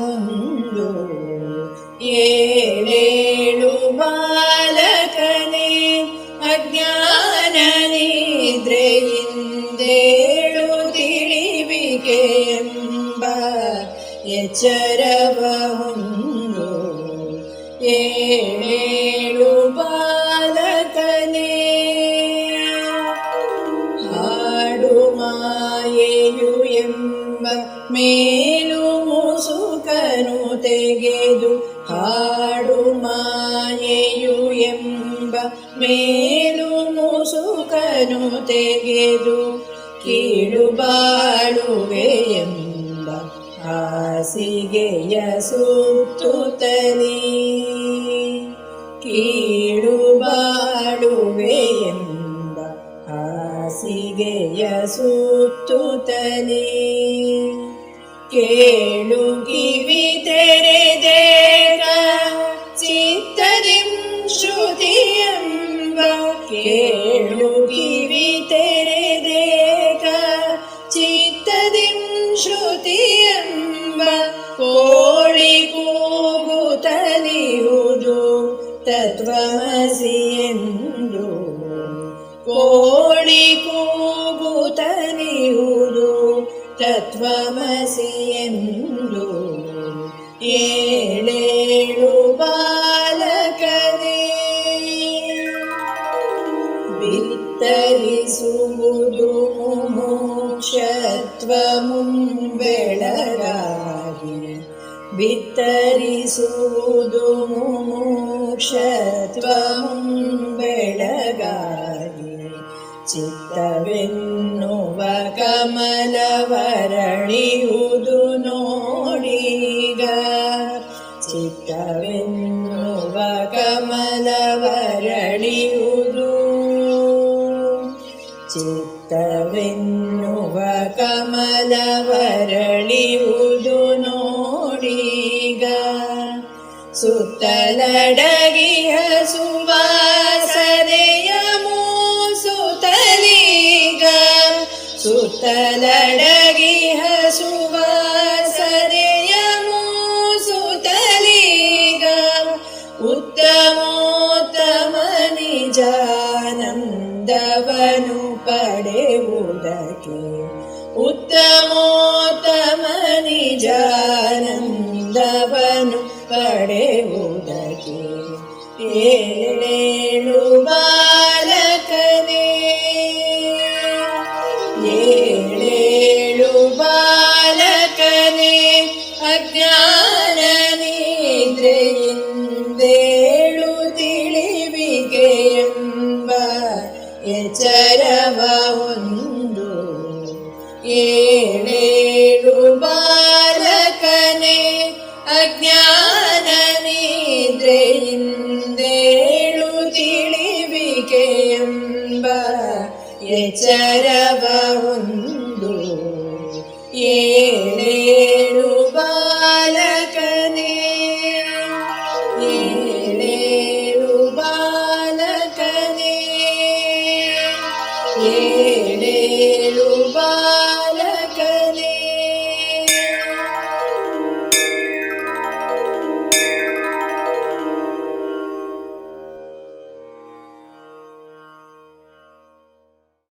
ಮುಂದು ಏಳೇಳು ಬಾಲಕನೇ ಅಜ್ಞಾನ ನಿದ್ರೆಯಿಂದೇಳು ತಿಳಿವಿಗೆ ಎಂಬ ಎಚ್ಚರವ ಮುಂದು ಏಳೇಳು ಬಾಲಕನೇ ಹಾಡು ಮಾಯೆಯು ಎಂಬ ಮೇ ಹಾಡು ಮಾಯೆಯು ಎಂಬ ಮೇಲು ಮುಸುಕನು ತೆಗೆದು ಕೀಳು ಬಾಳುವೆ ಎಂಬ ಹಾಸಿಗೆಯ ಸುತ್ತುತ್ತಲೇ. ಕೀಳು ಬಾಳುವೆ ಎಂಬ ಹಾಸಿಗೆಯ ಸುತ್ತುತ್ತಲೇ. ಕೇಳು ಕಿವಿ ತೆರೆದೇಗ ಕೇಳು ಕಿವಿ ತೆರೆದೇಗ ಚಿತ್ತದಿಂ ಶ್ರುತಿ ಎಂಬ ಕೋಳಿ ಕೂಗುತ್ತಲಿಯುವುದು ತತ್ವಮಸಿ ಎಂದು ಕೋಳಿ ಕೂಗುತ್ತಲಿಯುವುದು ತತ್ವಮಸಿ ಎಂದು ಏಳೇಳು ಬಿತ್ತರಿಸುವುದು ಮುಮೋಕ್ಷತ್ವ ಮುಂಬೆಳಗಾಗಿ ಬಿತ್ತರಿಸುವುದು ಮುಮೋಕ್ಷತ್ವ ಮುಂಬೆಳಗಾಗಿ ಚಿತ್ತವೆನ್ನುವ ಕಮಲವರಳಿಯುವುದು ನೋಡಿಗ. ಚಿತ್ತವೆನ್ನುವ ಕಮಲವರಳಿಯುವುದು ಚಿತ್ತವೆನ್ನುವ ಕಮಲವರಳಿಯುವುದು ನೋಡೀಗ. ಸುತ್ತಲಡಗಿಯ ಸುವಾಸನೆಯ ಮೂಸುತ್ತಲೀಗ ಸುತ್ತಲಡಗಿಯ ಸುವಾಸನೆಯ ಮೂಸುತ್ತಲೀಗ ಉತ್ತಮೋತ್ತಮ ನಿಜಾನಂದವನು ಪಡೆಯುವುದಕ್ಕೆ ಉತ್ತಮೋತ್ತಮ ನಿಜಾನಂದವನು ಪಡೆಯುವುದಕ್ಕೆ ಏಳೇಳು ಬಾಲಕನೇ ಏಳೇಳು ಬಾಲಕನೇ ಎಚ್ಚರವ ಒಂದು ಏಳೇಳು ಬಾಲಕನೇ ಅಜ್ಞಾನ ನಿದ್ರೆಯಿಂದೇಳು ತಿಳಿವಿಗೆ ಎಂಬ ಎಚ್ಚರವ ಒಂದು ಏಳೇಳು ಬಾಲಕನೇ yeah.